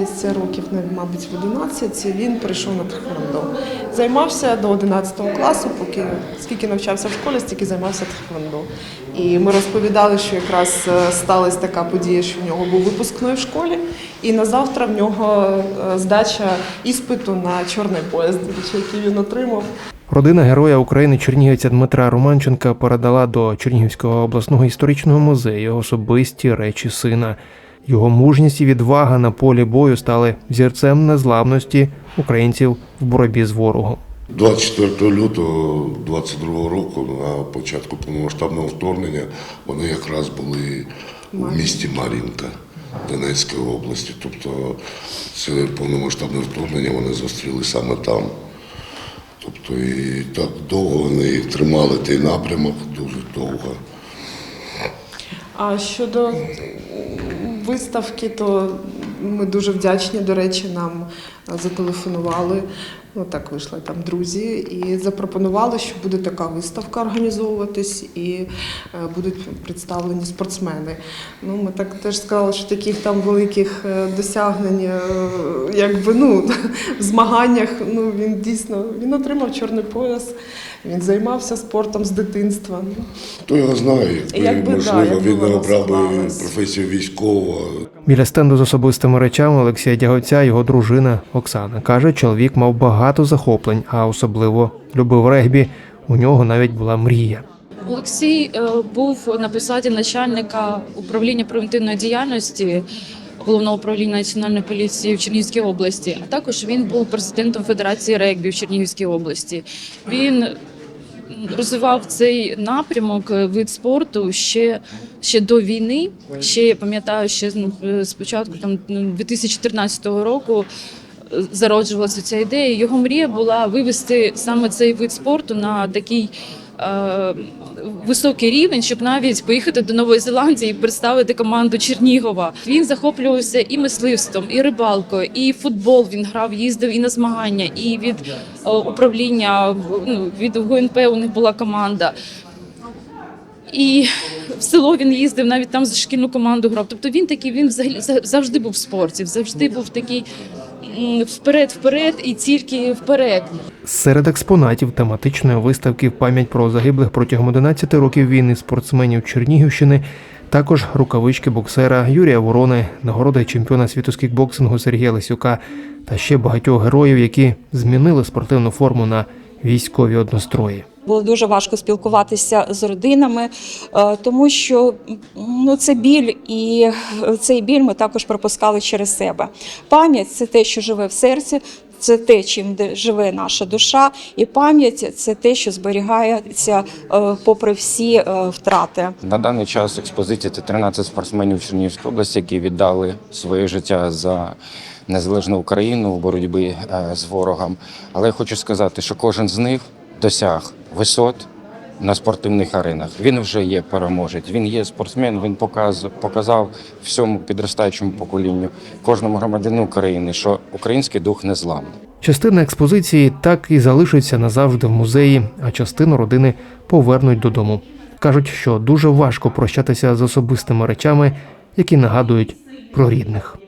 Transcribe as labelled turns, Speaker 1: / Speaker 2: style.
Speaker 1: десь років, ну, мабуть, в 11 він перейшов на тхеквондо. Займався до 11 класу, поки скільки навчався в школі, стільки займався тхеквондо. І ми розповідали, що якраз е, сталася така подія, що в нього був випускний в школі, і на завтра в нього е, здача іспиту на чорний поїзд, який він отримав.
Speaker 2: Родина Героя України Чернігівця Дмитра Романченка передала до Чернігівського обласного історичного музею особисті речі сина. Його мужність і відвага на полі бою стали взірцем незламності українців в боротьбі з ворогом.
Speaker 3: 24 лютого 22 року, на початку повномасштабного вторгнення, вони якраз були в місті Мар'їнка Донецької області. Тобто це повномасштабне вторгнення вони зустріли саме там. Тобто і так довго вони тримали той напрямок, дуже довго.
Speaker 1: А щодо виставки, то ми дуже вдячні. До речі, нам зателефонували. Ну так вийшли там друзі, і запропонували, що буде така виставка організовуватись, і е, будуть представлені спортсмени. Ну, ми так теж сказали, що таких там великих е, досягнень, е, якби ну в змаганнях. Ну він дійсно він отримав чорний пояс. Він займався спортом з дитинства.
Speaker 3: Хто його знає, якби,
Speaker 1: Якби, да,
Speaker 3: можливо,
Speaker 1: якби
Speaker 3: він не обрав би професію військового.
Speaker 2: Біля стенду з особистими речами Олексія Дяговця його дружина Оксана каже, чоловік мав багато захоплень, а особливо любив регбі. У нього навіть була мрія.
Speaker 4: Олексій е, був на посаді начальника управління превентивної діяльності головного управління національної поліції в Чернігівській області. А також він був президентом Федерації регбі в Чернігівській області. Він розвивав цей напрямок е, вид спорту ще, ще до війни. Ще я пам'ятаю, ще ну, е, спочатку там ну, 2014 року. Зароджувалася ця ідея. Його мрія була вивести саме цей вид спорту на такий е, високий рівень, щоб навіть поїхати до Нової Зеландії і представити команду Чернігова. Він захоплювався і мисливством, і рибалкою, і футбол. Він грав, їздив і на змагання, і від е, управління ну, від ГУНП у них була команда. І в село він їздив, навіть там за шкільну команду грав. Тобто він такий, він взагалі за- завжди був в спорті, завжди був такий м, вперед-вперед і тільки вперед.
Speaker 2: Серед експонатів тематичної виставки в пам'ять про загиблих протягом 11 років війни спортсменів Чернігівщини. Також рукавички боксера Юрія Ворони, нагороди чемпіона світу з кікбоксингу Сергія Лисюка та ще багатьох героїв, які змінили спортивну форму на військові однострої.
Speaker 5: Було дуже важко спілкуватися з родинами, е, тому що ну, це біль, і цей біль ми також пропускали через себе. Пам'ять це те, що живе в серці, це те, чим де- живе наша душа, і пам'ять це те, що зберігається е, попри всі е, втрати.
Speaker 6: На даний час експозиція це 13 спортсменів Чернігівської області, які віддали своє життя за незалежну Україну в боротьбі е, з ворогом. Але я хочу сказати, що кожен з них досяг висот на спортивних аренах. Він вже є переможець. Він є спортсмен. Він показ, показав всьому підростаючому поколінню, кожному громадянину України, що український дух незламний.
Speaker 2: Частина експозиції так і залишиться назавжди в музеї, а частину родини повернуть додому. Кажуть, що дуже важко прощатися з особистими речами, які нагадують про рідних.